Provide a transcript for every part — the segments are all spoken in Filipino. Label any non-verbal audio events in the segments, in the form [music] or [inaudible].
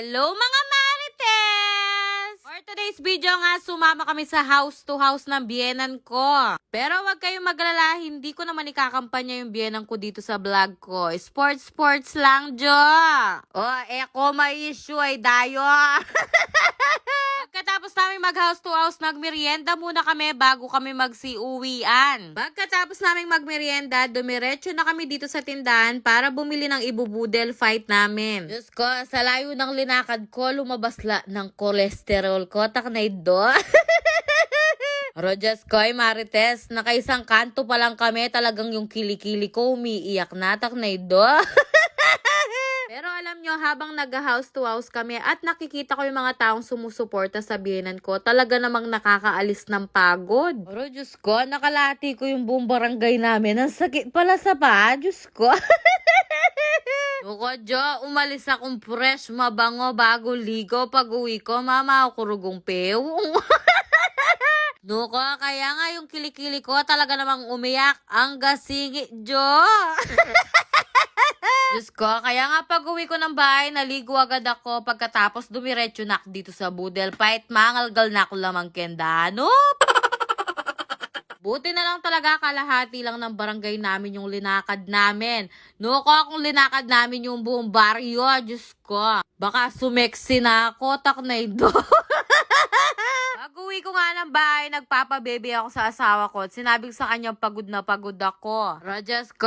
Hello mga Marites! For today's video nga, sumama kami sa house to house ng biyenan ko. Pero wag kayong maglala, hindi ko naman ikakampanya yung biyenan ko dito sa vlog ko. Sports, sports lang, Jo! Oh, eko may issue ay dayo. [laughs] Pagkatapos namin mag house to house, nagmerienda muna kami bago kami magsiuwian. Pagkatapos namin magmerienda, dumiretso na kami dito sa tindahan para bumili ng ibubudel fight namin. Diyos ko, sa layo ng linakad ko, lumabas la ng kolesterol ko. Taknay do. [laughs] Rojas Koy, Marites, nakaisang kanto pa lang kami, talagang yung kilikili ko umiiyak na, taknay do. [laughs] Pero alam nyo, habang nag-house to house kami at nakikita ko yung mga taong sumusuporta sa biyenan ko, talaga namang nakakaalis ng pagod. Pero Diyos ko, nakalati ko yung buong barangay namin. Ang sakit pala sa paa, Diyos ko. [laughs] Nuko, Jo, umalis akong fresh, mabango, bago ligo. Pag uwi ko, mama, ako rugong pewong. [laughs] Nuko, kaya nga yung kilikili ko talaga namang umiyak. Ang gasingi, Jo. [laughs] Diyos ko, kaya nga pag uwi ko ng bahay, naligo agad ako. Pagkatapos dumiretso na dito sa Budel Fight. Mangalgal na ako lamang kendano. [laughs] Buti na lang talaga kalahati lang ng barangay namin yung linakad namin. Nuko akong linakad namin yung buong baryo. Diyos ko, baka sumeksi na ako. Taknay do. Pag [laughs] uwi ko nga ng bahay, nagpapabebe ako sa asawa ko at sinabi ko sa kanya pagod na pagod ako. Rajas ko,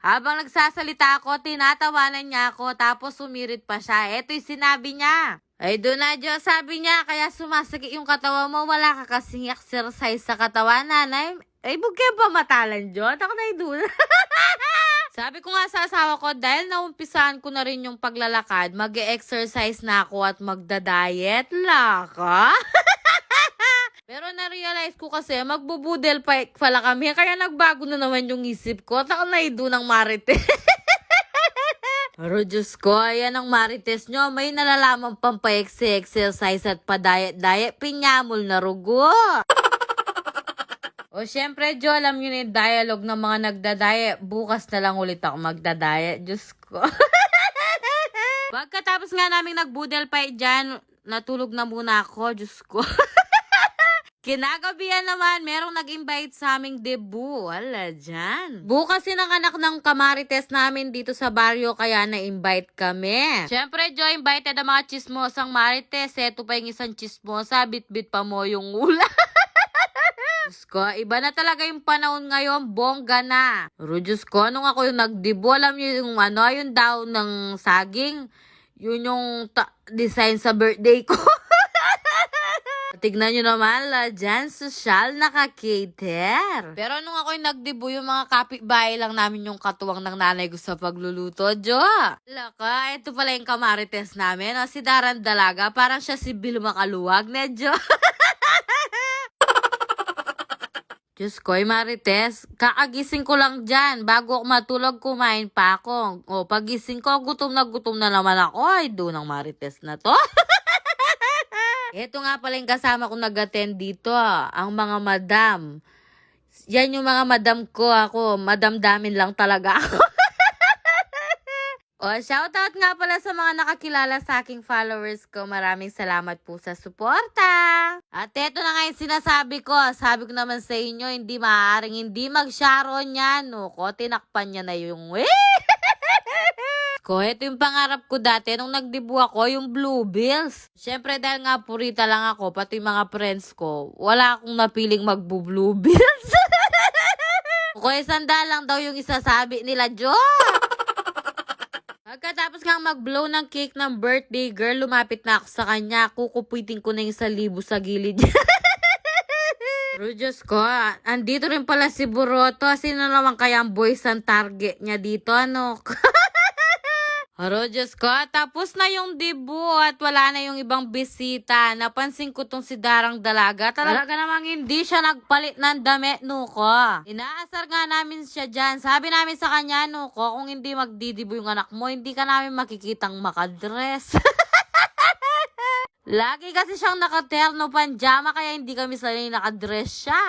habang nagsasalita ako, tinatawanan niya ako tapos sumirit pa siya. Yung sinabi niya. Ay, doon na, Diyos, sabi niya, kaya sumasakit yung katawan mo, wala ka kasing exercise sa katawan, nanay. Ay, bugke pa matalan, Diyos. Ako na doon. [laughs] Sabi ko nga sa asawa ko, dahil naumpisahan ko na rin yung paglalakad, mag exercise na ako at magda-diet. Laka? [laughs] Pero na-realize ko kasi, magbubudel pa pala kami, kaya nagbago na naman yung isip ko. Taka na doon ng marite. Pero [laughs] Diyos ko, ayan ang marites nyo. May nalalaman pang pa-exercise at pa-diet-diet. Pinyamol na rugo. [laughs] o syempre, Jo, alam nyo yung dialogue ng mga nagda-diet. Bukas na lang ulit ako magda-diet. Diyos ko. [laughs] Pagkatapos nga namin nagbudel pa dyan, natulog na muna ako. Diyos ko. Kinagabihan naman, merong nag-invite sa aming debut. Wala dyan. Bukas ang anak ng kamarites namin dito sa baryo, kaya na-invite kami. Siyempre, Jo, invited ang mga chismosang marites. Eto pa yung isang chismosa, bit-bit pa mo yung ula. [laughs] Diyos ko, iba na talaga yung panahon ngayon, bongga na. Pero Diyos ko, nung ako yung nagdibo, alam niyo yung ano, yung daw ng saging, yun yung design sa birthday ko. [laughs] Tignan nyo naman, la, dyan, social, naka-cater. Pero nung ako yung nagdibo, yung mga kapitbahay lang namin yung katuwang ng nanay ko sa pagluluto, Jo. Laka, ito pala yung kamarites namin, o, si Daran Dalaga, parang siya si Bill Makaluwag, ne, Jo. [laughs] Diyos ko, Marites, kakagising ko lang dyan. Bago ako matulog, kumain pa ako. O, pagising ko, gutom na gutom na naman ako. Ay, doon ang Marites na to. [laughs] Ito nga pala yung kasama ko nag-attend dito, ah, ang mga madam. Yan yung mga madam ko, ako. Madam damin lang talaga ako. [laughs] o, shoutout nga pala sa mga nakakilala sa aking followers ko. Maraming salamat po sa suporta. At eto na nga yung sinasabi ko. Sabi ko naman sa inyo, hindi maaaring hindi mag-sharon yan. No? Ko, tinakpan niya na yung... ko. Ito yung pangarap ko dati nung nagdibu ako, yung Blue Bills. Siyempre dahil nga purita lang ako, pati mga friends ko, wala akong napiling magbu-Blue Bills. [laughs] Ko, isanda lang daw yung isasabi nila, Jo. Pagkatapos nga mag-blow ng cake ng birthday girl, lumapit na ako sa kanya. Kukupitin ko na yung sa libo sa gilid niya. [laughs] Pero Diyos ko, andito rin pala si Buroto. Sino naman kaya ang boys ang target niya dito? Ano? [laughs] Haro, Diyos ko, tapos na yung debut at wala na yung ibang bisita. Napansin ko tong si Darang Dalaga. Talaga namang hindi siya nagpalit ng damit, nuko. Inaasar nga namin siya dyan. Sabi namin sa kanya, nuko, kung hindi magdidibo yung anak mo, hindi ka namin makikitang makadress. [laughs] Lagi kasi siyang nakaterno panjama kaya hindi kami sanay nakadress siya.